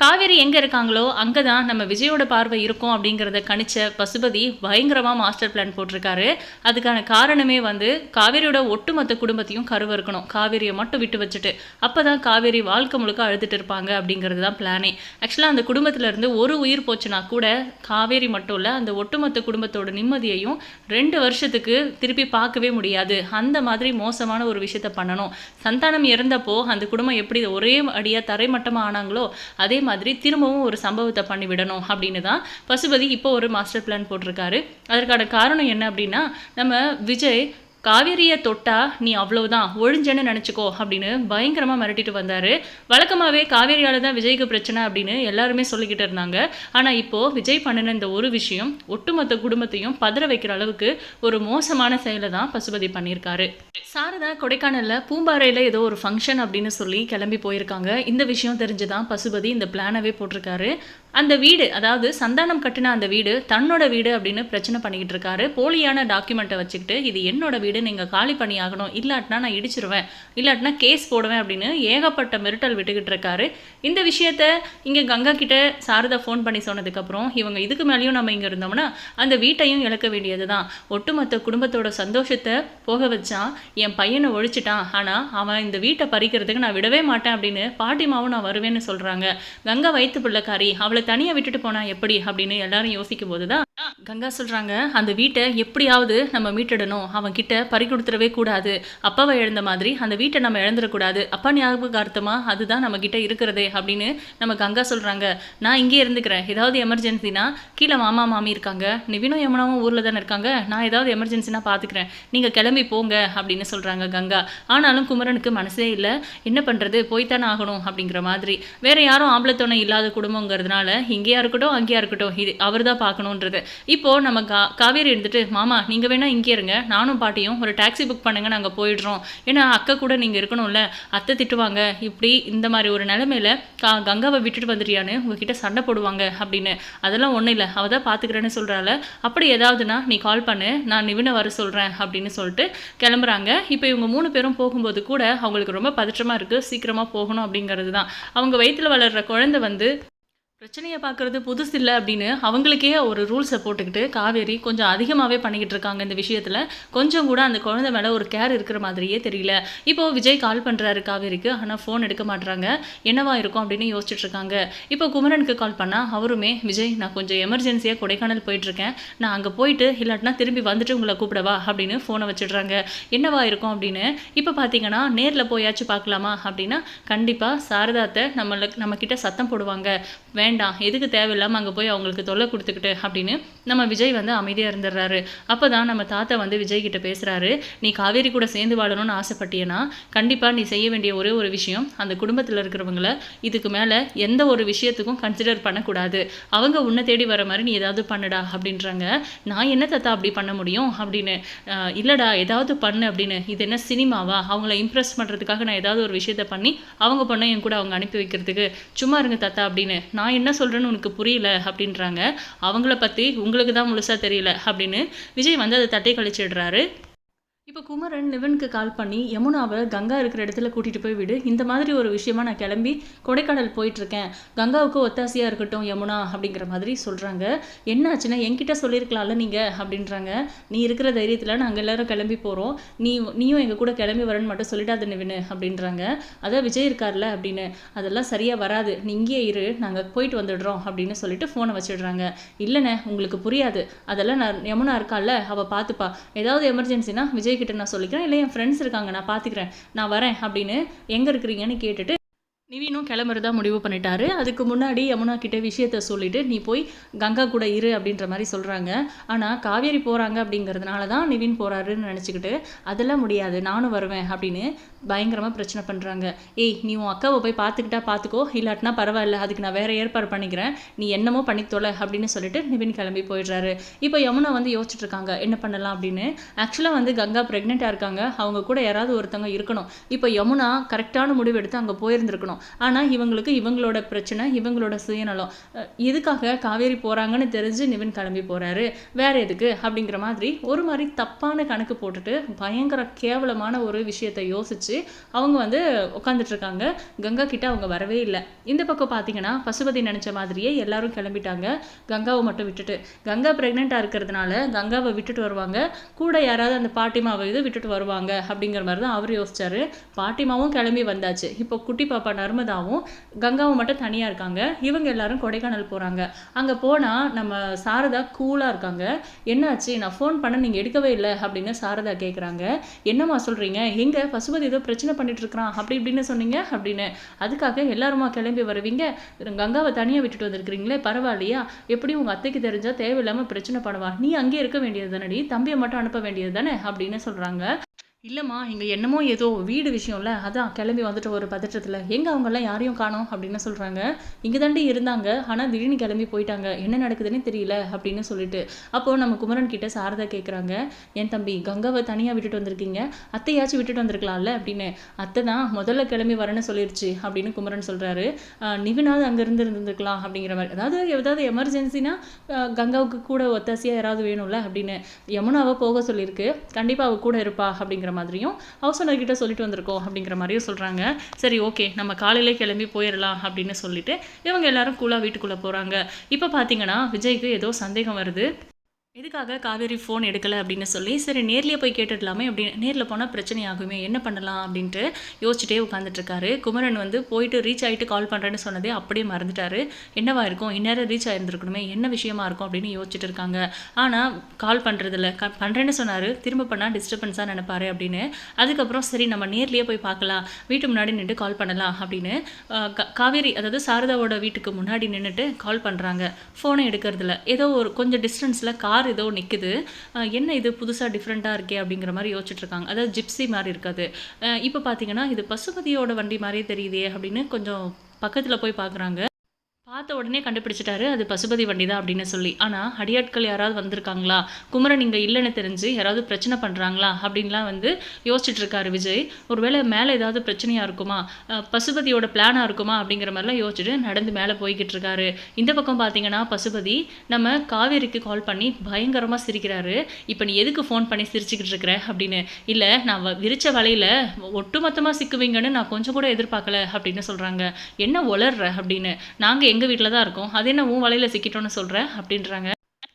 காவேரி எங்கே இருக்காங்களோ அங்கே தான் நம்ம விஜயோட பார்வை இருக்கும் அப்படிங்கிறத கணிச்ச பசுபதி பயங்கரமாக மாஸ்டர் பிளான் போட்டிருக்காரு. அதுக்கான காரணமே வந்து காவேரியோட ஒட்டுமொத்த குடும்பத்தையும் கருவ இருக்கணும் காவேரியை மட்டும் விட்டு வச்சுட்டு அப்போ தான் காவேரி வாழ்க்கை முழுக்க அழுதுட்டு இருப்பாங்க அப்படிங்கிறது தான் பிளானே ஆக்சுவலாக அந்த குடும்பத்திலேருந்து ஒரு உயிர் போச்சுன்னா கூட காவேரி மட்டும் இல்லை அந்த ஒட்டுமொத்த குடும்பத்தோட நிம்மதியையும் ரெண்டு வருஷத்துக்கு திருப்பி பார்க்கவே முடியாது. அந்த மாதிரி மோசமான ஒரு விஷயத்த பண்ணணும். சந்தானம் இறந்தப்போ அந்த குடும்பம் எப்படி ஒரே அடியாக தரைமட்டமாக ஆனாங்களோ அதே மாதிரி மாதிரி திரும்பவும் ஒரு சம்பவத்தை பண்ணிவிடணும் அப்படின்னு தான் பசுபதி இப்போ ஒரு மாஸ்டர் பிளான் போட்டிருக்காரு. அதற்கான காரணம் என்ன அப்படின்னா நம்ம விஜய் காவேரியை தொட்டா நீ அவ்வளவுதான் ஒழிஞ்சேன்னு நினச்சிக்கோ அப்படின்னு பயங்கரமாக மிரட்டிட்டு வந்தார். வழக்கமாகவே காவேரியால் தான் விஜய்க்கு பிரச்சனை அப்படின்னு எல்லாருமே சொல்லிக்கிட்டு இருந்தாங்க. ஆனால் இப்போது விஜய் பண்ணின இந்த ஒரு விஷயம் ஒட்டுமொத்த குடும்பத்தையும் பதற வைக்கிற அளவுக்கு ஒரு மோசமான செயலை தான் பசுபதி பண்ணியிருக்காரு. சாரதா கொடைக்கானலில் பூம்பாறையில் ஏதோ ஒரு ஃபங்க்ஷன் அப்படின்னு சொல்லி கிளம்பி போயிருக்காங்க. இந்த விஷயம் தெரிஞ்சு தான் பசுபதி இந்த பிளானவே போட்டிருக்காரு. அந்த வீடு அதாவது சந்தானம் கட்டின அந்த வீடு தன்னோட வீடு அப்படின்னு பிரச்சனை பண்ணிக்கிட்டு இருக்காரு. போலியான டாக்குமெண்ட்டை வச்சுக்கிட்டு இது என்னோட வீடு நீங்கள் காலி பண்ணி ஆகணும். இல்லாட்டினா நான் இடிச்சிருவேன். இல்லாட்டினா கேஸ் போடுவேன் அப்படின்னு ஏகப்பட்ட மிரட்டல் விட்டுக்கிட்டு இருக்காரு. இந்த விஷயத்த இங்கே கங்கா கிட்ட சாரதா ஃபோன் பண்ணி சொன்னதுக்கப்புறம் இவங்க இதுக்கு மேலேயும் நம்ம இங்கே இருந்தோம்னா அந்த வீட்டையும் இழக்க வேண்டியது தான் ஒட்டுமொத்த குடும்பத்தோட சந்தோஷத்தை போக வச்சான். என் பையனை ஒழிச்சிட்டான். ஆனால் அவன் இந்த வீட்டை பறிக்கிறதுக்கு நான் விடவே மாட்டேன் அப்படின்னு பாட்டிமாவும் நான் வருவேன்னு சொல்கிறாங்க கங்கா வயிற்று பிள்ளைக்காரி அவளை தனியாக விட்டுட்டு போனா எப்படி அப்படின்னு எல்லாரும் யோசிக்கும் போது தான் கங்கா சொல்கிறாங்க அந்த வீட்டை எப்படியாவது நம்ம மீட்டெடணும். அவன் கிட்ட பறி கொடுத்துடவே கூடாது. அப்பாவை இழந்த மாதிரி அந்த வீட்டை நம்ம இழந்துடக்கூடாது. அப்பா ஞாபகார்த்தமாக அதுதான் நம்ம கிட்ட இருக்கிறதே அப்படின்னு நம்ம கங்கா சொல்கிறாங்க நான் இங்கே இருந்துக்கிறேன். ஏதாவது எமர்ஜென்சினா கீழே மாமா மாமி இருக்காங்க. நிவினும் யமுனாவும் ஊரில் தானே இருக்காங்க. நான் ஏதாவது எமர்ஜென்சினா பார்த்துக்கிறேன் நீங்கள் கிளம்பி போங்க அப்படின்னு சொல்கிறாங்க கங்கா. ஆனாலும் குமரனுக்கு மனசே இல்லை. என்ன பண்ணுறது போய்த்தானே ஆகணும் அப்படிங்கிற மாதிரி. வேறு யாரும் ஆம்பளை இல்லாத குடும்பங்கிறதுனால இங்கேயா இருக்கட்டும் அங்கேயா இருக்கட்டும் இது அவர் தான் பார்க்கணுன்றது இப்போ நம்ம கா காவேரி இருந்துட்டு மாமா நீங்க வேணா இங்கே இருங்க. நானும் பாட்டியும் ஒரு டாக்ஸி புக் பண்ணுங்க நாங்கள் போயிடுறோம். ஏன்னா அக்கா கூட நீங்க இருக்கணும்ல அத்தை திட்டுவாங்க. இப்படி இந்த மாதிரி ஒரு நிலைமையில கா கங்காவை விட்டுட்டு வந்துட்டியான்னு உங்ககிட்ட சண்டை போடுவாங்க அப்படின்னு. அதெல்லாம் ஒன்றும் இல்லை. அவள் தான் பார்த்துக்கிறேன்னு சொல்கிறாள் அப்படி ஏதாவதுனா நீ கால் பண்ணு நான் நிவினை வர சொல்கிறேன் அப்படின்னு சொல்லிட்டு கிளம்புறாங்க. இப்போ இவங்க மூணு பேரும் போகும்போது கூட அவங்களுக்கு ரொம்ப பதற்றமாக இருக்குது சீக்கிரமாக போகணும் அப்படிங்கிறது தான். அவங்க வயிற்றில் வளர்கிற குழந்தை வந்து பிரச்சனையை பார்க்குறது புதுசு இல்லை அப்படின்னு அவங்களுக்கே ஒரு ரூல்ஸை போட்டுக்கிட்டு காவேரி கொஞ்சம் அதிகமாகவே பண்ணிக்கிட்டு இருக்காங்க இந்த விஷயத்தில். கொஞ்சம் கூட அந்த குழந்தை மேலே ஒரு கேர் இருக்கிற மாதிரியே தெரியல. இப்போது விஜய் கால் பண்ணுறாரு காவேரிக்கு ஆனால் ஃபோன் எடுக்க மாட்றாங்க. என்னவா இருக்கும் அப்படின்னு யோசிச்சுட்டு இருக்காங்க. இப்போ குமரனுக்கு கால் பண்ணால் அவருமே விஜய் நான் கொஞ்சம் எமர்ஜென்சியாக கொடைக்கானல் போயிட்டுருக்கேன். நான் அங்கே போயிட்டு இல்லாட்டினா திரும்பி வந்துட்டு உங்களை கூப்பிடவா அப்படின்னு ஃபோனை வச்சிடுறாங்க. என்னவா இருக்கும்? அப்படின்னு இப்போ பார்த்தீங்கன்னா நேரில் போயாச்சும் பார்க்கலாமா அப்படின்னா கண்டிப்பாக சாரதாத்தை நம்மளுக்கு நம்மக்கிட்ட சத்தம் போடுவாங்க. வேண்டாம் எதுக்கு தேவையில்லாமல் அங்கே போய் அவங்களுக்கு தொல்லை கொடுத்துக்கிட்டு அப்படின்னு நம்ம விஜய் வந்து அமைதியாக இருந்துடுறாரு. அப்போ தான் நம்ம தாத்தா வந்து விஜய் கிட்ட பேசுகிறாரு நீ காவேரி கூட சேர்ந்து வாழணும்னு ஆசைப்பட்டியனா? கண்டிப்பாக நீ செய்ய வேண்டிய ஒரே ஒரு விஷயம் அந்த குடும்பத்தில் இருக்கிறவங்கள இதுக்கு மேலே எந்த ஒரு விஷயத்துக்கும் கன்சிடர் பண்ணக்கூடாது. அவங்க உன்னை தேடி வர மாதிரி நீ ஏதாவது பண்ணுடா அப்படின்றாங்க. நான் என்ன தாத்தா அப்படி பண்ண முடியும்? அப்படின்னு இல்லைடா ஏதாவது பண்ணு அப்படின்னு இது என்ன சினிமாவா? அவங்கள இம்ப்ரெஸ் பண்ணுறதுக்காக நான் ஏதாவது ஒரு விஷயத்த பண்ணி அவங்க பொண்ணை என் கூட அவங்க அனுப்பி வைக்கிறதுக்கு சும்மா இருங்க தாத்தா அப்படின்னு நான் என்ன சொல்கிறேன்னு உனக்கு புரியல அப்படின்றாங்க. அவங்கள பற்றி உங்களுக்கு தான் முழுசாக தெரியல அப்படின்னு விஜய் வந்து அதை தட்டை கழிச்சிடுறாரு. இப்போ குமரன் நிவனுக்கு கால் பண்ணி யமுனாவை கங்கா இருக்கிற இடத்துல கூட்டிகிட்டு போய் விடு. இந்த மாதிரி ஒரு விஷயமா நான் கிளம்பி கொடைக்கானல் போயிட்டுருக்கேன். கங்காவுக்கு ஒத்தாசையாக இருக்கட்டும் யமுனா அப்படிங்கிற மாதிரி சொல்கிறாங்க என்னாச்சுன்னா என்கிட்ட சொல்லியிருக்கலாம்ல நீங்கள் அப்படின்றாங்க. நீ இருக்கிற தைரியத்தில் நாங்கள் எல்லாரும் கிளம்பி போகிறோம் நீ நீயும் எங்கள் கூட கிளம்பி வரேன்னு மட்டும் சொல்லிடாத நிவினு அப்படின்றாங்க. அதான் விஜய் இருக்கார்ல அப்படின்னு. அதெல்லாம் சரியாக வராது. நீ இங்கேயே இரு. நாங்கள் போயிட்டு வந்துடுறோம் அப்படின்னு சொல்லிட்டு ஃபோனை வச்சிடுறாங்க. இல்லைண்ணே உங்களுக்கு புரியாது. அதெல்லாம் நான் யமுனா இருக்கால்ல அவள் பார்த்துப்பா ஏதாவது எமர்ஜென்சினா விஜய் கிட்ட நான் சொல்லிக்கிறேன் இல்லை என் ஃப்ரெண்ட்ஸ் இருக்காங்க நான் பார்த்துக்கிறேன் நான் வரேன் அப்படின்னு எங்கே இருக்கிறீங்கன்னு கேட்டுட்டு நிவினும் கிளம்புறதா முடிவு பண்ணிட்டாரு. அதுக்கு முன்னாடி யமுனா கிட்ட விஷயத்த சொல்லிட்டு நீ போய் கங்கா கூட இரு அப்படின்ற மாதிரி சொல்கிறாங்க ஆனால் காவேரி போகிறாங்க அப்படிங்கிறதுனால தான் நிவின் போகிறாருன்னு நினச்சிக்கிட்டு அதெல்லாம் முடியாது நானும் வருவேன் அப்படின்னு பயங்கரமாக பிரச்சனை பண்ணுறாங்க ஏய் நீ உன் அக்காவை போய் பார்த்துக்கிட்டா பார்த்துக்கோ இல்லாட்டினா பரவாயில்ல அதுக்கு நான் வேறு ஏற்பாடு பண்ணிக்கிறேன் நீ என்னமோ பண்ணித்தொலை தொலை அப்படின்னு சொல்லிட்டு நிவின் கிளம்பி போயிடுறாரு. இப்போ யமுனா வந்து யோசிச்சுட்டு இருக்காங்க என்ன பண்ணலாம் அப்படின்னு. ஆக்சுவலாக வந்து கங்கா ப்ரெக்னெண்ட்டாக இருக்காங்க அவங்க கூட யாராவது ஒருத்தவங்க இருக்கணும். இப்போ யமுனா கரெக்டான முடிவு எடுத்து அங்கே போயிருந்துருக்கணும். ஆனால் இவங்களுக்கு இவங்களோட பிரச்சனை இவங்களோட சுயநலம். இதுக்காக எதுக்காக காவேரி போகிறாங்கன்னு தெரிஞ்சு நிவின் கிளம்பி போகிறாரு வேற எதுக்கு? அப்படிங்கிற மாதிரி ஒரு மாதிரி தப்பான கணக்கு போட்டுட்டு பயங்கர கேவலமான ஒரு விஷயத்தை யோசிச்சு அவங்க வந்து உட்காந்துட்டு இருக்காங்க. கங்கா கிட்ட அவங்க வரவே இல்லை. இந்த பக்கம் பார்த்தீங்கன்னா பசுபதி நினைச்ச மாதிரியே எல்லாரும் கிளம்பிட்டாங்க. கங்காவை மட்டும் விட்டுட்டு. கங்கா ப்ரெக்னெண்ட்டாக இருக்கிறதுனால கங்காவை விட்டுட்டு வருவாங்க. கூட யாராவது அந்த பாட்டிமாவை இது விட்டுட்டு வருவாங்க. அப்படிங்கிற மாதிரி தான் அவர் யோசிச்சாரு. பாட்டிமாவும் கிளம்பி வந்தாச்சு. இப்போ குட்டி பாப்பா நர்மதாவும் கங்காவும் மட்டும் தனியாக இருக்காங்க. இவங்க எல்லாரும் கொடைக்கானல் போகிறாங்க அங்கே போனால் நம்ம சாரதா கூலாக இருக்காங்க. என்னாச்சு? நான் ஃபோன் பண்ண நீங்கள் எடுக்கவே இல்லை. அப்படின்னு சாரதா கேட்குறாங்க என்னம்மா சொல்கிறீங்க எங்கே? பசுபதி ஏதோ பிரச்சனை பண்ணிட்டு இருக்கிறான். அப்படி இப்படின்னு சொன்னீங்க அப்படின்னு. அதுக்காக எல்லாருமா கிளம்பி வருவீங்க? கங்காவை தனியாக விட்டுட்டு வந்திருக்கிறீங்களே? பரவாயில்லையா? எப்படி உங்கள் அத்தைக்கு தெரிஞ்சால் தேவையில்லாமல் பிரச்சனை பண்ணுவா? நீ அங்கேயே இருக்க வேண்டியது தானடி. தம்பியை மட்டும் அனுப்ப வேண்டியது தானே? அப்படின்னு சொல்கிறாங்க இல்லைம்மா இங்கே என்னமோ ஏதோ வீடு விஷயம்ல அதான் கிளம்பி வந்துட்டு ஒரு பதற்றத்தில் எங்கே அவங்கெல்லாம் யாரையும் காணோம் அப்படின்னு சொல்கிறாங்க இங்கே தாண்டி இருந்தாங்க ஆனால் திடீர்னு கிளம்பி போயிட்டாங்க. என்ன நடக்குதுன்னு தெரியல அப்படின்னு சொல்லிட்டு. அப்போது நம்ம குமரன் கிட்ட சாரதா கேட்குறாங்க என் தம்பி கங்காவை தனியாக விட்டுட்டு வந்திருக்கீங்க? அத்தையாச்சும் விட்டுட்டு வந்திருக்கலாம்ல? அப்படின்னு. அத்தை தான் முதல்ல கிளம்பி வரேன்னு சொல்லிருச்சு அப்படின்னு குமரன் சொல்கிறாரு நிவினாவது அங்கேருந்து இருந்திருக்கலாம் அப்படிங்கிற மாதிரி. அதாவது ஏதாவது எமர்ஜென்சினா கங்காவுக்கு கூட ஒத்தாசியாக யாராவது வேணும்ல அப்படின்னு. யமுனாவை போக சொல்லியிருக்கு கண்டிப்பாக அவள் கூட இருப்பா அப்படிங்கிற மாதிரியும் ஹவுஸ் ஓனர்கிட்ட சொல்லிட்டு வந்திருக்கோம் அப்படிங்கிற மாதிரியும் சொல்கிறாங்க சரி ஓகே நம்ம காலையிலே கிளம்பி போயிடலாம் அப்படின்னு சொல்லிட்டு இவங்க எல்லாரும் கூலாக வீட்டுக்குள்ளே போகிறாங்க இப்போ பார்த்தீங்கன்னா விஜய்க்கு ஏதோ சந்தேகம் வருது. எதுக்காக காவேரி ஃபோன் எடுக்கலை அப்படின்னு சொல்லி சரி நேர்லேயே போய் கேட்டுடலாமே அப்படின்னு நேரில் போனால் பிரச்சனை ஆகுமே என்ன பண்ணலாம் அப்படின்ட்டு யோசிச்சுட்டே உட்காந்துட்ருக்காரு குமரன் வந்து போயிட்டு ரீச் ஆகிட்டு கால் பண்ணுறேன்னு சொன்னதே அப்படியே மறந்துட்டாரு. என்னவா இருக்கும்? இந்நேரம் ரீச் ஆகிருந்துருக்கணுமே என்ன விஷயமா இருக்கும் அப்படின்னு யோசிச்சுட்டு இருக்காங்க. ஆனால் கால் பண்ணுறதில்ல க பண்ணுறேன்னு சொன்னார். திரும்ப பண்ணால் டிஸ்டர்பன்ஸாக நினைப்பாரு அப்படின்னு. அதுக்கப்புறம் சரி நம்ம நேர்லேயே போய் பார்க்கலாம். வீட்டு முன்னாடி நின்று கால் பண்ணலாம் அப்படின்னு காவேரி அதாவது சாரதாவோட வீட்டுக்கு முன்னாடி நின்றுட்டு கால் பண்ணுறாங்க ஃபோனை எடுக்கிறதில்ல. ஏதோ ஒரு கொஞ்சம் டிஸ்டன்ஸில் கார் ஏதோ நிற்குது என்ன இது? புதுசாக டிஃப்ரெண்ட்டாக இருக்கே அப்படிங்கிற மாதிரி யோசிச்சுட்ருக்காங்க அதாவது ஜிப்ஸி மாதிரி இருக்காது. இப்போ பார்த்தீங்கன்னா இது பசுபதியோட வண்டி மாதிரியே தெரியுதே அப்படின்னு கொஞ்சம் பக்கத்தில் போய் பார்க்குறாங்க பார்த்த உடனே கண்டுபிடிச்சிட்டாரு அது பசுபதி வண்டி தான் அப்படின்னு சொல்லி. ஆனால் அடியாட்கள் யாராவது வந்திருக்காங்களா? குமரன் இங்கே இல்லைன்னு தெரிஞ்சு யாராவது பிரச்சனை பண்ணுறாங்களா அப்படின்லாம் வந்து யோசிச்சுட்டு இருக்காரு விஜய். ஒருவேளை மேலே ஏதாவது பிரச்சனையாக இருக்குமா? பசுபதியோட பிளானாக இருக்குமா? அப்படிங்கிற மாதிரிலாம் யோசிச்சுட்டு நடந்து மேலே போய்கிட்டு இருக்காரு. இந்த பக்கம் பார்த்தீங்கன்னா பசுபதி நம்ம காவேரிக்கு கால் பண்ணி பயங்கரமாக சிரிக்கிறாரு. இப்போ நீ எதுக்கு ஃபோன் பண்ணி சிரிச்சுக்கிட்டு இருக்கிற? அப்படின்னு. இல்லை நான் வ- விரிச்ச வலையில் ஒட்டுமொத்தமாக சிக்குவீங்கன்னு நான் கொஞ்சம் கூட எதிர்பார்க்கல அப்படின்னு சொல்கிறாங்க என்ன உளர்ற? அப்படின்னு. நாங்கள் எங்கள் வீட்டில் தான் இருக்கோம். அது என்ன உன் வலையில் சிக்கிட்டோன்னு சொல்கிற அப்படின்றாங்க.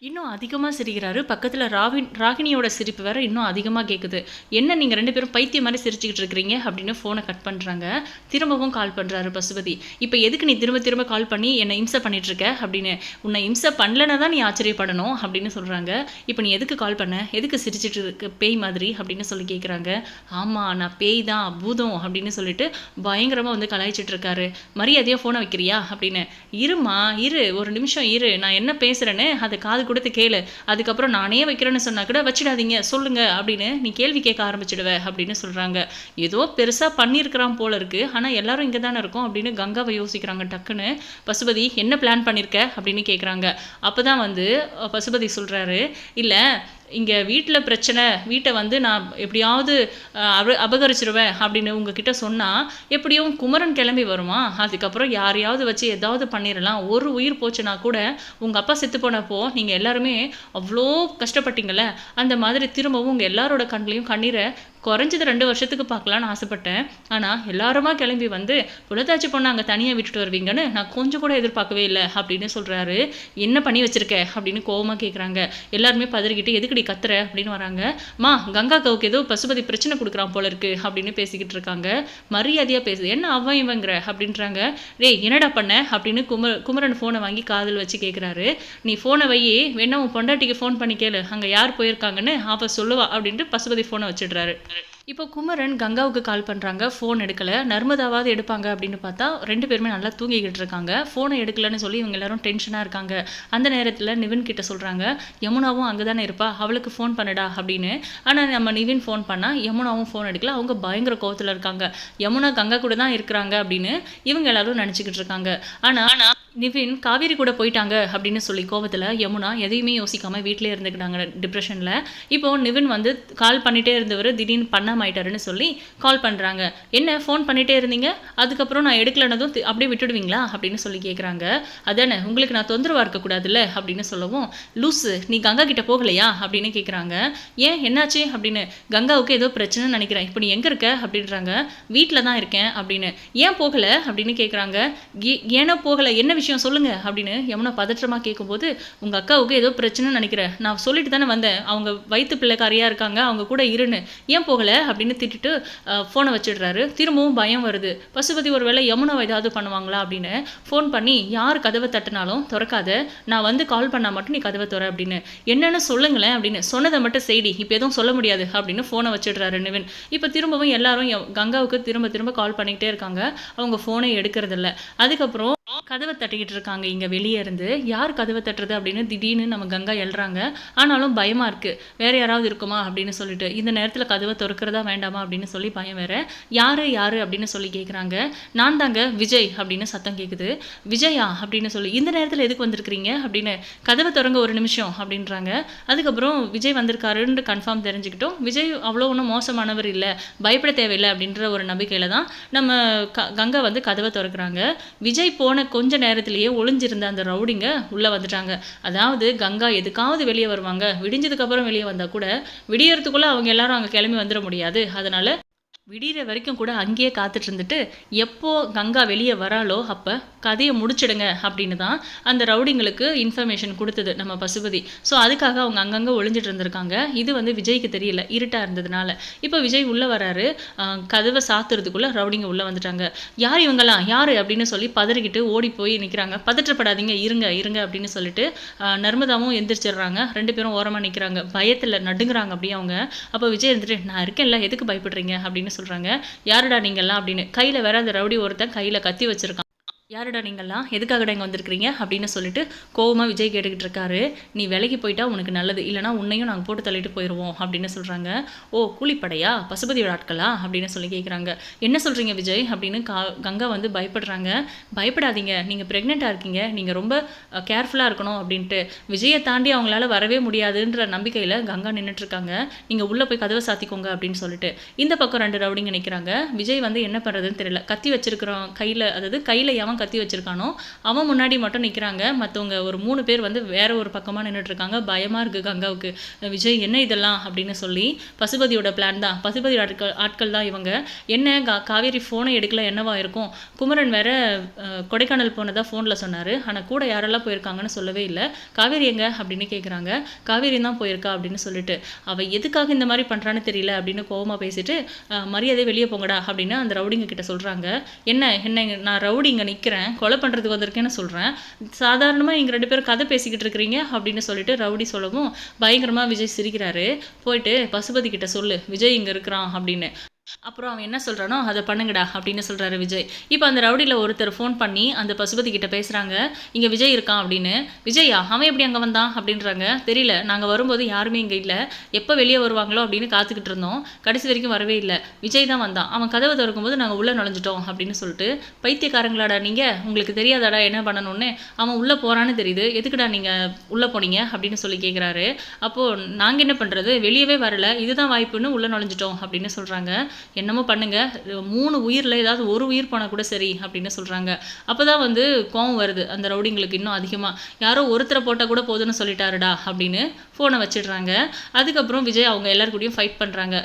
இன்னும் அதிகமாக சிரிக்கிறாரு. பக்கத்தில் ராவின் ராகினியோட சிரிப்பு வேற இன்னும் அதிகமாக கேட்குது என்ன நீங்கள் ரெண்டு பேரும் பைத்தியம் மாதிரி சிரிச்சுக்கிட்டு இருக்கிறீங்க? அப்படின்னு ஃபோனை கட் பண்ணுறாங்க திரும்பவும் கால் பண்ணுறாரு பசுபதி. இப்போ எதுக்கு நீ திரும்ப திரும்ப கால் பண்ணி என்னை இம்சை பண்ணிட்டு இருக்க? அப்படின்னு. உன்னை இம்சை பண்ணலன்னா தான் நீ ஆச்சரியப்படணும் அப்படின்னு சொல்கிறாங்க இப்போ நீ எதுக்கு கால் பண்ண? எதுக்கு சிரிச்சிட்டு இருக்க பேய் மாதிரி? அப்படின்னு சொல்லி கேட்குறாங்க ஆமாம் நான் பேய் தான் பூதம் அப்படின்னு சொல்லிட்டு பயங்கரமாக வந்து கலாய்ச்சிட்டு இருக்காரு. மரியாதையாக ஃபோனை வைக்கிறியா? அப்படின்னு. இருமா இரு ஒரு நிமிஷம் இரு. நான் என்ன பேசுகிறேன்னு அதை காது கொடுத்து கேளு. அதுக்கப்புறம் நானே வைக்கிறேன்னு சொன்னா கூட வச்சிடாதீங்க சொல்லுங்க அப்படின்னு நீ கேள்வி கேட்க ஆரம்பிச்சிடுவ அப்படின்னு சொல்கிறாங்க ஏதோ பெருசாக பண்ணியிருக்கிறான் போல இருக்கு. ஆனால் எல்லாரும் இங்கே தானே இருக்கோம் அப்படின்னு கங்காவை யோசிக்கிறாங்க டக்குன்னு. பசுபதி என்ன பிளான் பண்ணியிருக்க அப்படின்னு கேட்குறாங்க அப்போ தான் வந்து பசுபதி சொல்கிறாரு இல்லை இங்கே வீட்டில் பிரச்சனை வீட்டை வந்து நான் எப்படியாவது அப அபகரிச்சிருவேன் அப்படின்னு உங்ககிட்ட சொன்னால் எப்படியும் குமரன் கிளம்பி வருமா? அதுக்கப்புறம் யாரையாவது வச்சு ஏதாவது பண்ணிடலாம் ஒரு உயிர் போச்சுன்னா கூட உங்கள் அப்பா செத்து போனப்போ நீங்கள் எல்லாருமே அவ்வளோ கஷ்டப்பட்டீங்கள்ல அந்த மாதிரி திரும்பவும் உங்கள் எல்லாரோட கண்ணிலையும் கண்ணீரை குறைஞ்சது ரெண்டு வருஷத்துக்கு பார்க்கலான்னு ஆசைப்பட்டேன். ஆனால் எல்லாருமா கிளம்பி வந்து புலத்தாச்சி பொண்ணை அங்கே தனியாக விட்டுட்டு வருவீங்கன்னு நான் கொஞ்சம் கூட எதிர்பார்க்கவே இல்லை அப்படின்னு சொல்கிறாரு என்ன பண்ணி வச்சிருக்க? அப்படின்னு கோவமாக கேட்குறாங்க எல்லாருமே பதறிக்கிட்டு எதுக்குடி கத்துற? அப்படின்னு வராங்க. மா கங்கா கவுக்கு ஏதோ பசுபதி பிரச்சனை கொடுக்குறான் போல இருக்கு அப்படின்னு பேசிக்கிட்டு இருக்காங்க. மரியாதையாக பேசுது. என்ன அவன் இவங்கிற? அப்படின்றாங்க. டேய் என்னடா பண்ண? அப்படின்னு குமர குமரன் ஃபோனை வாங்கி காதில் வச்சு கேட்குறாரு நீ ஃபோனை வை வேணா உன் பொண்டாட்டிக்கு ஃபோன் பண்ணி கேளு. அங்கே யார் போயிருக்காங்கன்னு அவள் சொல்லுவா அப்படின்ட்டு பசுபதி ஃபோனை வச்சிடுறாரு. இப்போ குமரன் கங்காவுக்கு கால் பண்ணுறாங்க ஃபோன் எடுக்கலை. நர்மதாவாவது எடுப்பாங்க அப்படின்னு பார்த்தா ரெண்டு பேருமே நல்லா தூங்கிக்கிட்டு இருக்காங்க. ஃபோனை எடுக்கலன்னு சொல்லி இவங்க எல்லாரும் டென்ஷனாக இருக்காங்க. அந்த நேரத்தில் நிவின் கிட்ட சொல்கிறாங்க யமுனாவும் அங்கே தானே இருப்பா? அவளுக்கு ஃபோன் பண்ணுடா அப்படின்னு. ஆனால் நம்ம நிவின் ஃபோன் பண்ணால் யமுனாவும் ஃபோன் எடுக்கல. அவங்க பயங்கர கோவத்தில் இருக்காங்க. யமுனா கங்கா கூட தான் இருக்கிறாங்க அப்படின்னு இவங்க எல்லாரும் நினச்சிக்கிட்டு இருக்காங்க. ஆனால் நிவின் காவேரி கூட போயிட்டாங்க அப்படின்னு சொல்லி கோவத்தில் யமுனா எதையுமே யோசிக்காமல் வீட்டிலே இருந்துக்கிட்டாங்க டிப்ரெஷனில் இப்போது நிவின் வந்து கால் பண்ணிகிட்டே இருந்தவர் திடீர்னு பண்ணாம ஆயிட்டாருன்னு சொல்லி கால் பண்ணுறாங்க என்ன ஃபோன் பண்ணிகிட்டே இருந்தீங்க? அதுக்கப்புறம் நான் எடுக்கலனதும் அப்படியே விட்டுடுவீங்களா? அப்படின்னு சொல்லி கேட்குறாங்க அதானே உங்களுக்கு நான் தொந்தரவாக இருக்கக்கூடாதுல்ல அப்படின்னு சொல்லவும் லூஸு நீ கங்கா கிட்ட போகலையா? அப்படின்னு கேட்குறாங்க ஏன் என்னாச்சு? அப்படின்னு கங்காவுக்கு ஏதோ பிரச்சனைன்னு நினைக்கிறேன். இப்போ நீ எங்கே இருக்க? அப்படின்றாங்க. வீட்டில் தான் இருக்கேன் அப்படின்னு. ஏன் போகலை? அப்படின்னு கேட்குறாங்க ஏன்னா போகலை. என்ன விஷயம்? சொல்லுங்க அப்படின்னு யமுனா பதற்றமாக கேட்கும்போது உங்கள் அக்காவுக்கு ஏதோ பிரச்சனைன்னு நினைக்கிறேன். நான் சொல்லிட்டு தானே வந்தேன். அவங்க வயிற்று பிள்ளைக்காரியாக இருக்காங்க. அவங்க கூட இருன்னு. ஏன் போகலை? அப்படின்னு திட்டுட்டு ஃபோனை வச்சிடுறாரு. திரும்பவும் பயம் வருது. பசுபதி ஒரு வேளை யமுனா ஏதாவது பண்ணுவாங்களா? அப்படின்னு ஃபோன் பண்ணி யார் கதவை தட்டினாலும் திறக்காத. நான் வந்து கால் பண்ணால் மட்டும் நீ கதவை திற அப்படின்னு. என்னன்னு சொல்லுங்களேன் அப்படின்னு. சொன்னதை மட்டும் செய்தி இப்போ எதுவும் சொல்ல முடியாது அப்படின்னு ஃபோனை வச்சிடுறாரு நிவின். இப்போ திரும்பவும் எல்லாரும் கங்காவுக்கு திரும்ப திரும்ப கால் பண்ணிக்கிட்டே இருக்காங்க. அவங்க ஃபோனை எடுக்கிறதில்ல. அதுக்கப்புறம் கதவை தட்டிக்கிட்டு இருக்காங்க இங்கே வெளியே இருந்து. யார் கதவை தட்டுறது அப்படின்னு திடீர்னு நம்ம கங்கா எழுறாங்க. ஆனாலும் பயமாக இருக்குது வேறு யாராவது இருக்குமா அப்படின்னு சொல்லிட்டு. இந்த நேரத்தில் கதவை திறக்கிறதா வேண்டாமா அப்படின்னு சொல்லி பயம் வேற. யார் யார் அப்படின்னு சொல்லி கேட்குறாங்க நான் தாங்க விஜய் அப்படின்னு சத்தம் கேட்குது விஜயா அப்படின்னு சொல்லி இந்த நேரத்தில் எதுக்கு வந்திருக்கிறீங்க அப்படின்னு கதவை திறங்க ஒரு நிமிஷம் அப்படின்றாங்க. அதுக்கப்புறம் விஜய் வந்திருக்காருன்னு கன்ஃபார்ம் தெரிஞ்சுக்கிட்டோம். விஜய் அவ்வளோ ஒன்றும் மோசமானவர் இல்லை. பயப்பட தேவையில்லை அப்படின்ற ஒரு நம்பிக்கையில் தான் நம்ம க கங்கா வந்து கதவை திறக்கிறாங்க. விஜய் போன கொஞ்ச நேரத்திலேயே ஒளிஞ்சிருந்த அந்த ரவுடிங்க உள்ளே வந்துட்டாங்க. அதாவது கங்கா எதுக்காவது வெளியே வருவாங்க. விடிஞ்சதுக்கப்புறம் வெளியே வந்தால் கூட விடியறதுக்குள்ளே அவங்க எல்லாரும் அங்கே கிளம்பி வந்துட முடியாது. அதனால் விடிகிற வரைக்கும் கூட அங்கேயே காத்துட்டு இருந்துட்டு எப்போ கங்கா வெளியே வராளோ அப்போ கதையை முடிச்சிடுங்க அப்படின்னு தான் அந்த ரவுடிங்களுக்கு இன்ஃபர்மேஷன் கொடுத்தது நம்ம பசுபதி. ஸோ அதுக்காக அவங்க அங்கங்கே ஒளிஞ்சிட்டு இருந்திருக்காங்க. இது வந்து விஜய்க்கு தெரியல இருட்டாக இருந்ததுனால. இப்போ விஜய் உள்ளே வராரு. கதவை சாத்துறதுக்குள்ளே ரவுடிங்க உள்ளே வந்துட்டாங்க. யார் இவங்கெல்லாம் யார்? அப்படின்னு சொல்லி பதறிக்கிட்டு ஓடி போய் நிற்கிறாங்க பதற்றப்படாதீங்க இருங்க இருங்க அப்படின்னு சொல்லிட்டு நர்மதாவும் எந்திரிச்சிடுறாங்க. ரெண்டு பேரும் ஓரமாக நிற்கிறாங்க பயத்தில் நடுங்குறாங்க அப்படியே அவங்க. அப்போ விஜய் இருந்துட்டு நான் இருக்கேன்ல எதுக்கு பயப்படுறீங்க? அப்படின்னு சொல்கிறாங்க யாருடா நீங்கள்லாம்? அப்படின்னு கையில் வேற அந்த ரவுடி ஒருத்தன் கையில் கத்தி வச்சிருக்கான். யாருடா நீங்கள்லாம்? எதுக்காகடா இங்கே வந்திருக்கிறீங்க? அப்படின்னு சொல்லிட்டு கோவமாக விஜய் கேட்டுக்கிட்டு இருக்காரு நீ விலைக்கு போயிட்டா உனக்கு நல்லது. இல்லைனா உன்னையும் நாங்கள் போட்டு தள்ளிட்டு போயிடுவோம் அப்படின்னு சொல்கிறாங்க ஓ கூலிப்படையா? பசுபதியோட ஆட்களா? அப்படின்னு சொல்லி கேட்குறாங்க என்ன சொல்கிறீங்க விஜய்? அப்படின்னு கா கங்கா வந்து பயப்படுறாங்க. பயப்படாதீங்க. நீங்கள் ப்ரெக்னெண்ட்டாக இருக்கீங்க. நீங்கள் ரொம்ப கேர்ஃபுல்லாக இருக்கணும் அப்படின்ட்டு. விஜயை தாண்டி அவங்களால வரவே முடியாதுன்ற நம்பிக்கையில் கங்கா நின்றுட்டுருக்காங்க நீங்கள் உள்ளே போய் கதவை சாத்திக்கோங்க அப்படின்னு சொல்லிட்டு. இந்த பக்கம் ரெண்டு ரவுடிங்க நிற்கிறாங்க விஜய் வந்து என்ன பண்ணுறதுன்னு தெரியல. கத்தி வச்சிருக்கிறோம் கையில். அதாவது கையில் எவன் கத்தி வச்சுருக்கானோ அவன் முன்னாடி மட்டும் நிற்கிறாங்க மற்றவங்க ஒரு மூணு பேர் வந்து வேற ஒரு பக்கமாக நின்றுட்டு இருக்காங்க பயமாக இருக்குது கங்காவுக்கு விஜய் என்ன இதெல்லாம்? அப்படின்னு சொல்லி பசுபதியோட பிளான் தான். பசுபதி ஆட்கள் ஆட்கள் தான் இவங்க. என்ன? கா காவேரி ஃபோனை எடுக்கல என்னவா இருக்கும்? குமரன் வேற கொடைக்கானல் போனதாக ஃபோனில் சொன்னார். ஆனால் கூட யாரெல்லாம் போயிருக்காங்கன்னு சொல்லவே இல்லை. காவேரி எங்க? அப்படின்னு கேட்குறாங்க காவேரி தான் போயிருக்கா? அப்படின்னு சொல்லிட்டு. அவள் எதுக்காக இந்த மாதிரி பண்ணுறான்னு தெரியல அப்படின்னு கோபமாக பேசிட்டு மரியாதை வெளியே போங்கடா அப்படின்னு அந்த ரவுடிங்க கிட்ட சொல்கிறாங்க என்ன? என்ன நான் ரவுடிங்க நிற்க நிற்கிறேன் கொலை பண்ணுறதுக்கு வந்திருக்கேன்னு சொல்கிறேன் சாதாரணமாக இங்கே ரெண்டு பேரும் கதை பேசிக்கிட்டு இருக்கிறீங்க அப்படின்னு சொல்லிட்டு ரவுடி சொல்லவும் பயங்கரமாக விஜய் சிரிக்கிறாரு. போயிட்டு பசுபதி கிட்ட சொல்லு விஜய் இங்கே இருக்கிறான் அப்படின்னு. அப்புறம் அவன் என்ன சொல்கிறானோ அதை பண்ணுங்கடா அப்படின்னு சொல்கிறாரு விஜய். இப்போ அந்த ரவுடியில் ஒருத்தர் ஃபோன் பண்ணி அந்த பசுபதி கிட்ட பேசுகிறாங்க இங்கே விஜய் இருக்கான் அப்படின்னு. விஜயா அவன் எப்படி அங்கே வந்தான்? அப்படின்றாங்க. தெரியல நாங்கள் வரும்போது யாருமே இங்கே இல்லை. எப்போ வெளியே வருவாங்களோ அப்படின்னு காத்துக்கிட்டு இருந்தோம். கடைசி வரைக்கும் வரவே இல்லை. விஜய் தான் வந்தான். அவன் கதவை திறக்கும்போது நாங்கள் உள்ளே நுழைஞ்சிட்டோம் அப்படின்னு சொல்லிட்டு பைத்தியக்காரங்களாடா நீங்கள் உங்களுக்கு தெரியாதாடா என்ன பண்ணணும்னு? அவன் உள்ளே போகிறான்னு தெரியுது. எதுக்குடா நீங்கள் உள்ளே போனீங்க? அப்படின்னு சொல்லி கேட்குறாரு அப்போது நாங்கள் என்ன பண்ணுறது வெளியவே வரல. இதுதான் வாய்ப்புன்னு உள்ளே நுழைஞ்சிட்டோம் அப்படின்னு சொல்கிறாங்க என்னமோ பண்ணுங்க. மூணு உயிரில் ஏதாவது ஒரு உயிர் போனால் கூட சரி அப்படின்னு சொல்கிறாங்க அப்போ தான் வந்து கோவம் வருது. அந்த ரவுடிங்களுக்கு இன்னும் அதிகமாக யாரோ ஒருத்தரை போட்டால் கூட போதும்னு சொல்லிட்டாருடா அப்படின்னு ஃபோனை வச்சிடுறாங்க. அதுக்கப்புறம் விஜய் அவங்க எல்லார் கூடயும் ஃபைட் பண்ணுறாங்க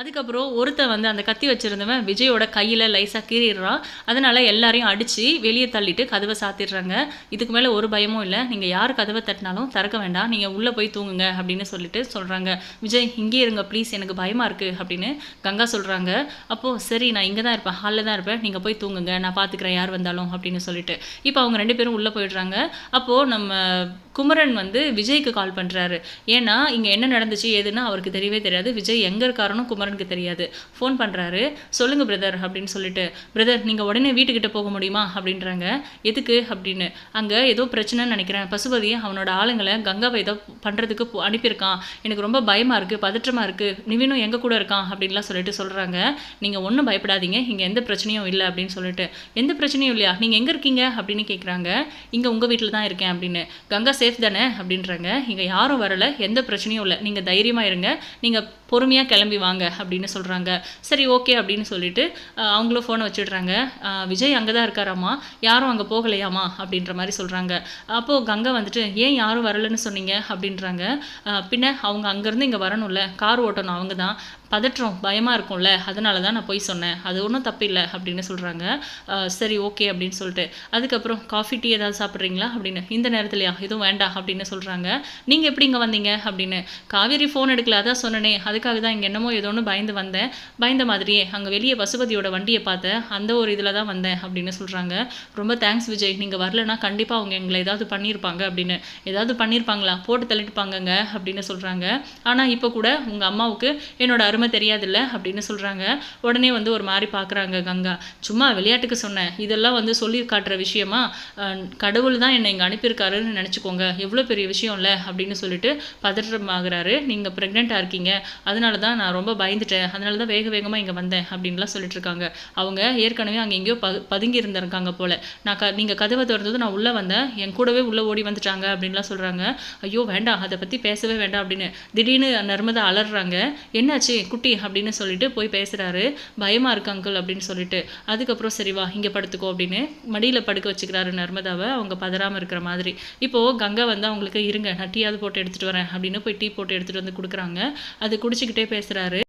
அதுக்கப்புறம் ஒருத்தன் வந்து அந்த கத்தி வச்சுருந்தவன் விஜயோட கையில் லைஸாக கீறிடுறான். அதனால் எல்லாரையும் அடித்து வெளியே தள்ளிட்டு கதவை சாத்திடுறாங்க. இதுக்கு மேலே ஒரு பயமும் இல்லை. நீங்கள் யார் கதவை தட்டினாலும் திறக்க வேண்டாம். நீங்கள் உள்ளே போய் தூங்குங்க அப்படின்னு சொல்லிட்டு சொல்கிறாங்க விஜய் இங்கே இருங்க ப்ளீஸ் எனக்கு பயமாக இருக்குது அப்படின்னு கங்கா சொல்கிறாங்க அப்போது சரி நான் இங்கே தான் இருப்பேன். ஹாலில் தான் இருப்பேன். நீங்கள் போய் தூங்குங்க. நான் பார்த்துக்கிறேன் யார் வந்தாலும் அப்படின்னு சொல்லிட்டு. இப்போ அவங்க ரெண்டு பேரும் உள்ளே போயிடுறாங்க. அப்போது நம்ம குமரன் வந்து விஜய்க்கு கால் பண்ணுறாரு ஏன்னா இங்கே என்ன நடந்துச்சு ஏதுன்னு அவருக்கு தெரியவே தெரியாது. விஜய் எங்கே இருக்காருன்னு குமரனுக்கு தெரியாது. ஃபோன் பண்ணுறாரு சொல்லுங்கள் பிரதர் அப்படின்னு சொல்லிட்டு பிரதர் நீங்கள் உடனே வீட்டுக்கிட்ட போக முடியுமா? அப்படின்றாங்க. எதுக்கு? அப்படின்னு. அங்கே ஏதோ பிரச்சனைன்னு நினைக்கிறேன். பசுபதி அவனோட ஆளுங்களை கங்காவை ஏதோ பண்ணுறதுக்கு அனுப்பியிருக்கான். எனக்கு ரொம்ப பயமாக இருக்குது பதற்றமாக இருக்குது நிவினும் எங்கள் கூட இருக்கான் அப்படின்லாம் சொல்லிட்டு சொல்கிறாங்க நீங்கள் ஒன்றும் பயப்படாதீங்க. இங்கே எந்த பிரச்சனையும் இல்லை அப்படின்னு சொல்லிட்டு. எந்த பிரச்சனையும் இல்லையா? நீங்கள் எங்கே இருக்கீங்க? அப்படின்னு கேட்குறாங்க இங்கே உங்கள் வீட்டில் தான் இருக்கேன் அப்படின்னு. கங்கா சேஃப் தானே அப்படின்றாங்க. இங்கே யாரும் வரல எந்த பிரச்சனையும் இல்லை. நீங்கள் தைரியமாக இருங்க. நீங்கள் பொறுமையாக கிளம்பி வாங்க அப்படின்னு சொல்கிறாங்க சரி ஓகே அப்படின்னு சொல்லிட்டு அவங்களும் ஃபோனை வச்சிடுறாங்க. விஜய் அங்கே தான் இருக்காராமா? யாரும் அங்கே போகலையாமா? அப்படின்ற மாதிரி சொல்கிறாங்க அப்போது கங்கை வந்துட்டு ஏன் யாரும் வரலன்னு சொன்னீங்க? அப்படின்றாங்க. பின்ன அவங்க அங்கேருந்து இங்கே வரணும்ல. கார் ஓட்டணும் அவங்க தான் பதற்றம் பயமாக இருக்கும்ல? அதனால தான் நான் போய் சொன்னேன். அது ஒன்றும் தப்பு இல்லை அப்படின்னு சொல்கிறாங்க சரி ஓகே அப்படின்னு சொல்லிட்டு. அதுக்கப்புறம் காஃபி டீ ஏதாவது சாப்பிட்றீங்களா அப்படின்னு. இந்த நேரத்துலையா? எதுவும் வேண்டாம் அப்படின்னு சொல்கிறாங்க நீங்கள் எப்படி இங்கே வந்தீங்க அப்படின்னு. காவேரி ஃபோன் எடுக்கல அதான் சொன்னனே. அதுக்காக தான் இங்கே என்னமோ ஏதோ ஒன்று பயந்து வந்தேன். பயந்த மாதிரியே அங்கே வெளியே பசுபதியோட வண்டியை பார்த்தேன். அந்த ஒரு இதில் தான் வந்தேன் அப்படின்னு சொல்கிறாங்க ரொம்ப தேங்க்ஸ் விஜய். நீங்கள் வரலனா கண்டிப்பாக அவங்க எங்களை ஏதாவது பண்ணியிருப்பாங்க அப்படின்னு. ஏதாவது பண்ணியிருப்பாங்களா? போட்டு தள்ளிட்டுப்பாங்கங்க அப்படின்னு சொல்கிறாங்க ஆனால் இப்போ கூட உங்கள் அம்மாவுக்கு என்னோட அருமை தெரியாதுல்ல அப்படின்னு சொல்கிறாங்க உடனே வந்து ஒரு மாதிரி பார்க்குறாங்க கங்கா. சும்மா விளையாட்டுக்கு சொன்னேன். இதெல்லாம் வந்து சொல்லி காட்டுற விஷயமா? கடவுள் தான் என்னை இங்கே அனுப்பியிருக்காருன்னு நினச்சிக்கோங்க. எவ்வளோ பெரிய விஷயம் இல்லை அப்படின்னு சொல்லிட்டு பதற்றமாகறாரு. நீங்கள் ப்ரெக்னெண்ட்டாக இருக்கீங்க. அதனால தான் நான் ரொம்ப பயந்துட்டேன். அதனால தான் வேக வேகமாக இங்கே வந்தேன் அப்படின்லாம் சொல்லிட்டு இருக்காங்க. அவங்க ஏற்கனவே அங்கே எங்கேயோ ப பதுங்கி இருந்திருக்காங்க போல். நான் க நீங்கள் கதவை திறந்தது நான் உள்ளே வந்தேன். என் கூடவே உள்ளே ஓடி வந்துட்டாங்க அப்படின்லாம் சொல்கிறாங்க ஐயோ வேண்டாம். அதை பற்றி பேசவே வேண்டாம் அப்படின்னு திடீர்னு நர்மதா அலறாங்க. என்னாச்சு? குட்டி அப்படின்னு சொல்லிட்டு போய் பேசுகிறாரு பயமாக இருக்கு அங்கிள் அப்படின்னு சொல்லிட்டு. அதுக்கப்புறம் சரி வா இங்கே படுத்துக்கோ அப்படின்னு மடியில் படுக்க வச்சுக்கிறாரு நர்மதாவை. அவங்க பதறாமல் இருக்கிற மாதிரி. இப்போது கங்கா வந்து அவங்களுக்கு இருங்க நான் டீயாவது போட்டு எடுத்துகிட்டு வரேன் அப்படின்னு போய் டீ போட்டு எடுத்துகிட்டு வந்து கொடுக்குறாங்க. அது குடிச்சிக்கிட்டே பேசுகிறாரு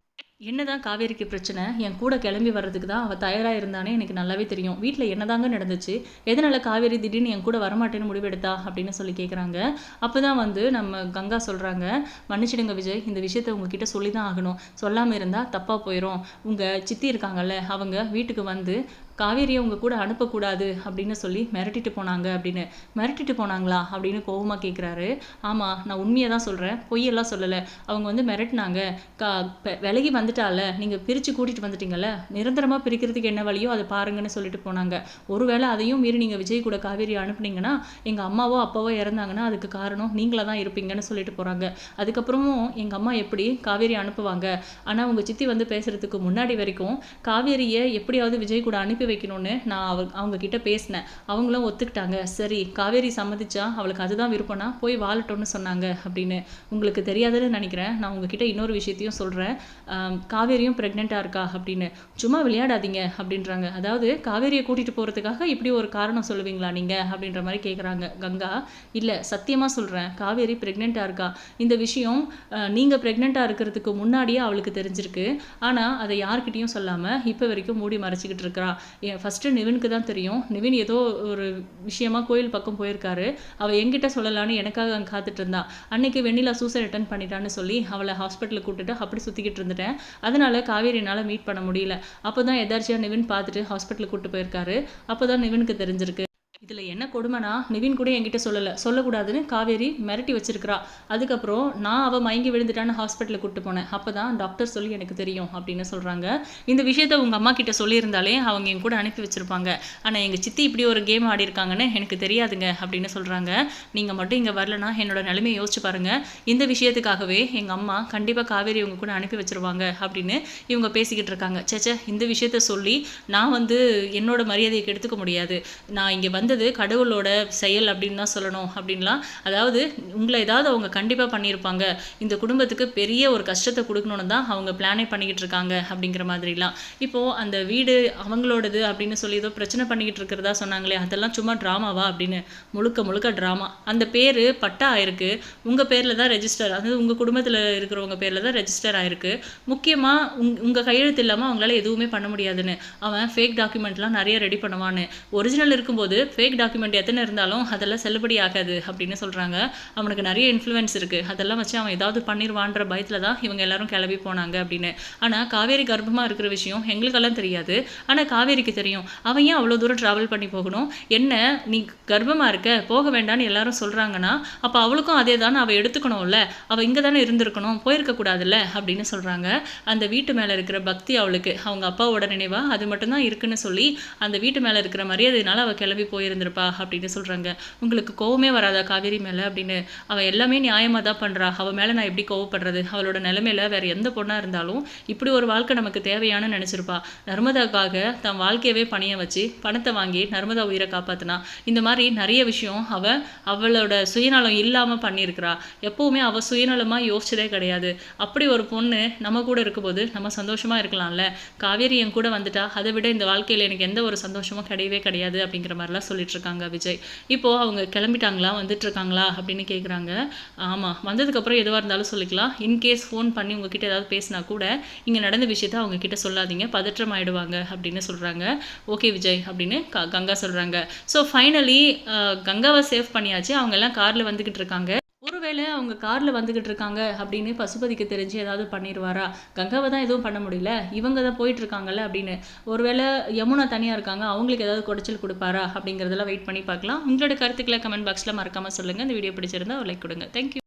என்னதான் காவேரிக்கு பிரச்சனை என் கூட கிளம்பி வர்றதுக்கு தான் அவள் தயாராக இருந்தானே எனக்கு நல்லாவே தெரியும். வீட்டில் என்னதாங்க நடந்துச்சு? எதனால் காவேரி திடீர்னு என் கூட வரமாட்டேன்னு முடிவெடுத்தா அப்படின்னு சொல்லி கேட்குறாங்க அப்போ தான் வந்து நம்ம கங்கா சொல்கிறாங்க மன்னிச்சிடுங்க விஜய் இந்த விஷயத்த உங்ககிட்ட சொல்லி தான் ஆகணும். சொல்லாமல் இருந்தால் தப்பாக போயிடும் உங்கள் சித்தி இருக்காங்கல்ல அவங்க வீட்டுக்கு வந்து காவேரியை உங்கள் கூட அனுப்பக்கூடாது அப்படின்னு சொல்லி மிரட்டிட்டு போனாங்க அப்படின்னு. மிரட்டிட்டு போனாங்களா அப்படின்னு கோவமாக கேட்குறாரு ஆமாம் நான் உண்மையை தான் சொல்கிறேன் பொய்யெல்லாம் சொல்லலை. அவங்க வந்து மிரட்டினாங்க. கா விலகி வந்துட்டால. நீங்கள் பிரித்து கூட்டிகிட்டு வந்துட்டீங்கல்ல? நிரந்தரமாக பிரிக்கிறதுக்கு என்ன வழியோ அதை பாருங்கன்னு சொல்லிட்டு போனாங்க. ஒருவேளை அதையும் மீறி நீங்கள் விஜய் கூட காவேரி அனுப்புனீங்கன்னா எங்கள் அம்மாவோ அப்பாவோ இறந்தாங்கன்னா அதுக்கு காரணம் நீங்களாக தான் இருப்பீங்கன்னு சொல்லிட்டு போகிறாங்க அதுக்கப்புறமும் எங்கள் அம்மா எப்படி காவேரி அனுப்புவாங்க? ஆனால் உங்கள் சித்தி வந்து பேசுகிறதுக்கு முன்னாடி வரைக்கும் காவேரியை எப்படியாவது விஜய் கூட அனுப்பி வைக்கணும்னு நான் அவ அவங்க கிட்ட பேசினேன். அவங்களும் ஒத்துக்கிட்டாங்க. சரி காவேரி சம்மதிச்சா அவளுக்கு அதுதான் விருப்பம்னா போய் வாழட்டும்னு சொன்னாங்க அப்படின்னு. உங்களுக்கு தெரியாதுன்னு நினைக்கிறேன். நான் உங்ககிட்ட இன்னொரு விஷயத்தையும் சொல்கிறேன் காவேரியும் ப்ரெக்னெண்ட்டாக இருக்கா அப்படின்னு. சும்மா விளையாடாதீங்க அப்படின்றாங்க. அதாவது காவேரியை கூட்டிகிட்டு போகிறதுக்காக இப்படி ஒரு காரணம் சொல்லுவீங்களா நீங்கள் அப்படின்ற மாதிரி கேட்குறாங்க கங்கா இல்லை சத்தியமாக சொல்கிறேன் காவேரி ப்ரெக்னெண்ட்டாக இருக்கா? இந்த விஷயம் நீங்கள் ப்ரெக்னெண்ட்டாக இருக்கிறதுக்கு முன்னாடியே அவளுக்கு தெரிஞ்சிருக்கு. ஆனால் அதை யார்கிட்டையும் சொல்லாமல் இப்போ வரைக்கும் மூடி மறைச்சிக்கிட்டு இருக்கிறா. ஃபஸ்ட்டு நிவினுக்கு தான் தெரியும். நிவின் ஏதோ ஒரு விஷயமா கோயில் பக்கம் போயிருக்காரு. அவள் என்கிட்ட சொல்லலான்னு எனக்காக அங்கே காத்துட்டு இருந்தா. அன்னைக்கு வெண்ணிலா சூசைட் அட்டன் பண்ணிட்டான்னு சொல்லி அவளை ஹாஸ்பிட்டலுக்கு கூட்டுட்டு அப்படி சுற்றிக்கிட்டு இருந்துட்டேன். அதனால காவேரி என்னால் மீட் பண்ண முடியல. அப்போ தான் எதார்ச்சியாக நிவின் பார்த்துட்டு ஹாஸ்பிட்டலுக்கு கூட்டு போயிருக்காரு. அப்போ தான் நிவினுக்கு தெரிஞ்சிருக்கு. இதில் என்ன கொடுமைனா நிவின் கூட என்கிட்ட சொல்லலை. சொல்லக்கூடாதுன்னு காவேரி மிரட்டி வச்சிருக்கிறா. அதுக்கப்புறம் நான் அவள் மயங்கி விழுந்துட்டான்னு ஹாஸ்பிட்டலில் கூப்பிட்டு போனேன். அப்போ தான் டாக்டர் சொல்லி எனக்கு தெரியும் அப்படின்னு சொல்கிறாங்க இந்த விஷயத்த உங்கள் அம்மா கிட்ட சொல்லியிருந்தாலே அவங்க என் கூட அனுப்பி வச்சுருப்பாங்க. ஆனால் எங்கள் சித்தி இப்படி ஒரு கேம் ஆடி இருக்காங்கன்னு எனக்கு தெரியாதுங்க அப்படின்னு சொல்கிறாங்க நீங்கள் மட்டும் இங்கே வரலனா என்னோட நிலைமையை யோசிச்சு பாருங்கள் இந்த விஷயத்துக்காகவே எங்கள் அம்மா கண்டிப்பாக காவேரி இவங்க கூட அனுப்பி வச்சிருவாங்க அப்படின்னு இவங்க பேசிக்கிட்டு இருக்காங்க. சேச்சே இந்த விஷயத்த சொல்லி நான் வந்து என்னோட மரியாதையை கெடுத்துக்க முடியாது. நான் இங்கே வந்தது கடவுளோட செயல் அப்படின்னு தான் சொல்லணும் அப்படின்லாம். அதாவது உங்களை ஏதாவது அவங்க கண்டிப்பாக பண்ணியிருப்பாங்க. இந்த குடும்பத்துக்கு பெரிய ஒரு கஷ்டத்தை கொடுக்கணும்னு தான் அவங்க பிளானே பண்ணிக்கிட்டு இருக்காங்க அப்படிங்கிற மாதிரிலாம். இப்போது அந்த வீடு அவங்களோடது அப்படின்னு சொல்லி ஏதோ பிரச்சனை பண்ணிக்கிட்டு இருக்கிறதா சொன்னாங்களே அதெல்லாம் சும்மா ட்ராமாவா அப்படின்னு. முழுக்க முழுக்க ட்ராமா அந்த பேர் பட்டா ஆயிருக்கு. உங்கள் பேரில் தான் ரெஜிஸ்டர் அதாவது உங்கள் குடும்பத்தில் இருக்கிறவங்க பேரில் தான் ரெஜிஸ்டர் ஆயிருக்கு. முக்கியமாக உங் உங்கள் கையெழுத்து இல்லாமல் அவங்களால எதுவுமே பண்ண முடியாதுன்னு. அவன் ஃபேக் டாக்குமெண்ட்லாம் நிறைய ரெடி பண்ணுவான்னு. ஒரிஜினல் இருக்கும்போது ஃபேக் டாக்குமெண்ட் எத்தனை இருந்தாலும் அதெல்லாம் செல்லுபடி ஆகாது அப்படின்னு சொல்கிறாங்க அவனுக்கு நிறைய இன்ஃப்ளூயன்ஸ் இருக்குது அதெல்லாம் வச்சு அவன் ஏதாவது பண்ணிடுவான்ற பயத்தில் தான் இவங்க எல்லாரும் கிளம்பி போனாங்க அப்படின்னு. ஆனால் காவேரி கர்ப்பமாக இருக்கிற விஷயம் எங்களுக்கெல்லாம் தெரியாது. ஆனால் காவேரிக்கு தெரியும். அவன் ஏன் அவ்வளோ தூரம் ட்ராவல் பண்ணி போகணும்? என்ன நீ கர்ப்பமாக இருக்க போக வேண்டாம்னு எல்லாரும் சொல்கிறாங்கன்னா அப்போ அவளுக்கும் அதே தானே அவள் எடுத்துக்கணும்ல. அவள் இங்கே தானே இருந்திருக்கணும் போயிருக்கக்கூடாதுல்ல அப்படின்னு சொல்கிறாங்க அந்த வீட்டு மேலே இருக்கிற பக்தி அவளுக்கு. அவங்க அப்பாவோட நினைவா அது மட்டும்தான் இருக்குன்னு சொல்லி அந்த வீட்டு மேலே இருக்கிற மரியாதையினால அவள் கிளம்பி போய் போயிருந்திருப்பா அப்படின்னு சொல்கிறாங்க உங்களுக்கு கோவமே வராதா காவேரி மேலே அப்படின்னு? அவள் எல்லாமே நியாயமாக தான் பண்ணுறா அவள் மேலே நான் எப்படி கோவப்படுறது? அவளோட நிலைமையில வேற எந்த பொண்ணாக இருந்தாலும் இப்படி ஒரு வாழ்க்கை நமக்கு தேவையானு நினச்சிருப்பா. நர்மதாக்காக தன் வாழ்க்கையவே பணிய வச்சு பணத்தை வாங்கி நர்மதா உயிரை காப்பாற்றினா இந்த மாதிரி நிறைய விஷயம் அவள் அவளோட சுயநலம் இல்லாமல் பண்ணியிருக்கிறா. எப்போவுமே அவள் சுயநலமாக யோசிச்சதே கிடையாது. அப்படி ஒரு பொண்ணு நம்ம கூட இருக்கும்போது நம்ம சந்தோஷமாக இருக்கலாம்ல. காவேரி என் கூட வந்துட்டா அதை விட இந்த வாழ்க்கையில் எனக்கு எந்த ஒரு சந்தோஷமும் கிடையவே கிடையாது அப்படிங்கிற மாதிரிலாம் சொல்லிட்டு இருக்காங்க விஜய். இப்போது அவங்க கிளம்பிட்டாங்களா? வந்துட்டு இருக்காங்களா அப்படின்னு கேட்குறாங்க ஆமாம் வந்ததுக்கப்புறம் எதுவாக இருந்தாலும் சொல்லிக்கலாம். இன்கேஸ் ஃபோன் பண்ணி உங்ககிட்ட ஏதாவது பேசினா கூட இங்கே நடந்த விஷயத்த அவங்க கிட்ட சொல்லாதீங்க. பதற்றம் ஆயிடுவாங்க அப்படின்னு சொல்கிறாங்க ஓகே விஜய் அப்படின்னு க- கங்கா சொல்கிறாங்க ஸோ ஃபைனலி கங்காவை சேவ் பண்ணியாச்சு. அவங்க எல்லாம் காரில் வந்துக்கிட்டு இருக்காங்க. ஒருவேளை அவங்க காரில் வந்துக்கிட்டு இருக்காங்க அப்படின்னு பசுபதிக்கு தெரிஞ்சு ஏதாவது பண்ணிடுவாரா கங்காவை தான் எதுவும் பண்ண முடியல. இவங்க தான் போயிட்டுருக்காங்கல்ல அப்படின்னு. ஒருவேளை யமுனா தனியாக இருக்காங்க. அவங்களுக்கு ஏதாவது குடைச்சல் கொடுப்பாரா அப்படிங்கிறதெல்லாம் வெயிட் பண்ணி பார்க்கலாம். உங்களோட கருத்துக்களை கமெண்ட் பாக்ஸில் மறக்காமல் சொல்லுங்கள் இந்த வீடியோ பிடிச்சிருந்தா ஒரு லைக் கொடுங்க. தேங்க்யூ